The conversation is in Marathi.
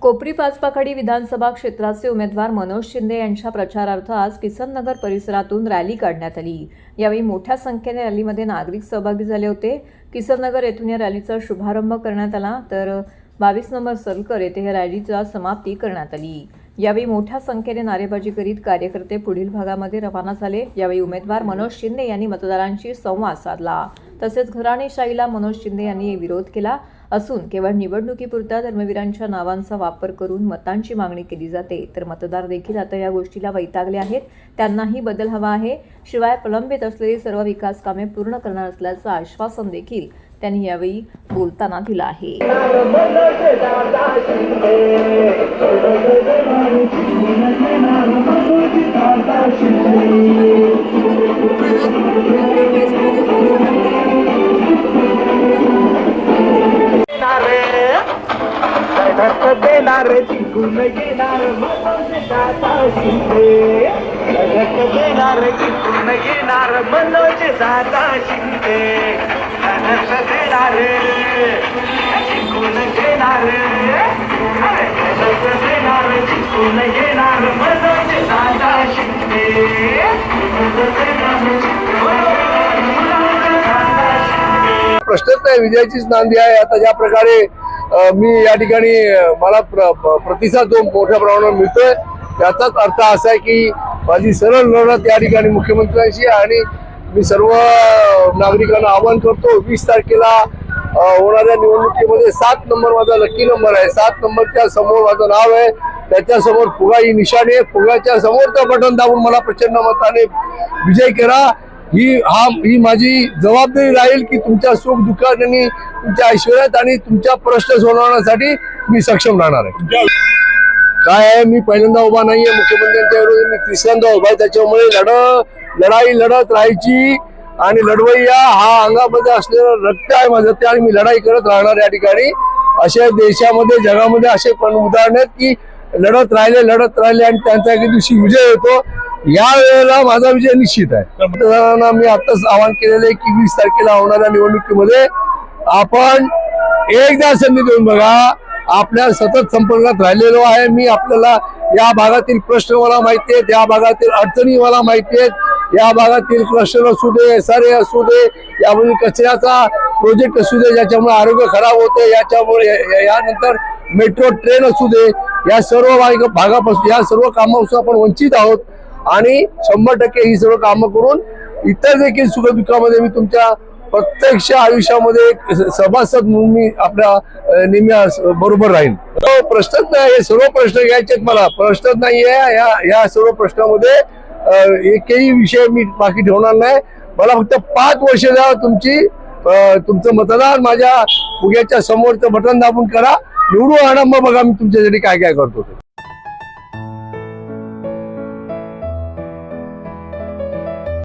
कोपरी पाचपाखडी विधानसभा क्षेत्राचे उमेदवार मनोज शिंदे यांच्या प्रचारार्थ आज किसननगर परिसरातून रॅली काढण्यात आली. यावेळी मोठ्या संख्येने रॅलीमध्ये नागरिक सहभागी झाले होते. किसननगर येथून या रॅलीचा शुभारंभ करण्यात आला. तर बावीस नंबर सलकर येथे या रॅलीचा समाप्ती करण्यात आली. यावेळी मोठ्या संख्येने नारेबाजी करीत कार्यकर्ते पुढील भागामध्ये रवाना झाले. यावेळी उमेदवार मनोज शिंदे यांनी मतदारांशी संवाद साधला. तसेच घराणेशाहीला मनोज शिंदे यांनी विरोध केला असून केवळ निवडणुकीपुरता धर्मवीरांच्या नावांचा वापर करून मतांची मागणी केली जाते तर मतदार देखील आता या गोष्टीला वैतागले आहेत. त्यांनाही बदल हवा आहे. शिवाय प्रलंबित असलेली सर्व विकास कामे पूर्ण करणार असल्याचं आश्वासन देखील त्यांनी यावेळी बोलताना दिलं आहे. धक्क देणार जिंकून घेणार. धक्क देणार जिंकून घेणार. मनोज दादा शिंदे धडक देणार जिंकून घेणार. धडक देणार जिंकून घेणार. मनोज दादा शिंदे प्रश्नच नाही विजयाचीच नांदी आहे. आता ज्या प्रकारे मी या ठिकाणी मला प्र- प्रतिसाद जो मोठ्या प्रमाणावर मिळतोय याचाच अर्थ असा आहे की माझी सरळ लढत या ठिकाणी मुख्यमंत्र्यांशी आणि मी सर्व नागरिकांना आवाहन करतो वीस तारखेला होणाऱ्या निवडणुकीमध्ये सात नंबर माझा लकी नंबर आहे. सात नंबरच्या समोर माझं नाव आहे. त्याच्यासमोर फुगा ही निशाणी आहे. फुगाच्या समोरचं बटन दाबून मला प्रचंड मताने विजय केला ही हा ही माझी जबाबदारी राहील की तुमच्या सुख दुःखात आणि तुमच्या ऐश्वर्यात आणि तुमच्या प्रश्न सोडवण्यासाठी मी सक्षम राहणार आहे. काय आहे? मी पहिल्यांदा उभा नाहीये. मुख्यमंत्र्यांच्या विरोधात मी तिसऱ्यांदा उभा आहे. त्याच्यामुळे लढ लढाई लढत राहायची आणि लढवय्या हा अंगामध्ये असलेलं रक्त आहे माझं. ते आणि मी लढाई करत राहणार या ठिकाणी. अशा देशामध्ये जगामध्ये असे पण उदाहरण आहेत की लढत राहिले लढत राहिले आणि त्यांचा एके दिवशी विजय होतो. या वेळेला माझा विजय निश्चित आहे. मतदारांना मी आताच आवाहन केलेलं आहे की वीस तारखेला होणाऱ्या निवडणुकीमध्ये आपण एकदा संधी देऊन बघा आपल्या सतत संपर्कात राहिलेलो आहे. मी आपल्याला या भागातील प्रश्न मला माहिती आहेत या भागातील अडचणी मला माहिती आहेत या भागातील क्लस्टर असू दे एस आर ए असू दे यामध्ये कचऱ्याचा प्रोजेक्ट असू दे ज्याच्यामुळे आरोग्य खराब होते याच्यामुळे यानंतर मेट्रो ट्रेन असू दे या सर्व भागापासून या सर्व कामापासून आपण वंचित आहोत. आणि शंभर टक्के ही सर्व कामं करून इतर देखील सुखदुःखामध्ये मी तुमच्या प्रत्यक्ष आयुष्यामध्ये एक सभासद म्हणून मी आपल्या नेहमी बरोबर राहील प्रश्नच नाही हे सर्व प्रश्न घ्यायचे मला. प्रश्नच नाहीये या या सर्व प्रश्नामध्ये एकही विषय मी बाकी ठेवणार नाही. मला फक्त पाच वर्ष द्या तुमची तुमचं मतदान माझ्या फुग्याच्या समोरचं बटन दाबून करा. निवडून आणा मग बघा मी तुमच्यासाठी काय काय करतो.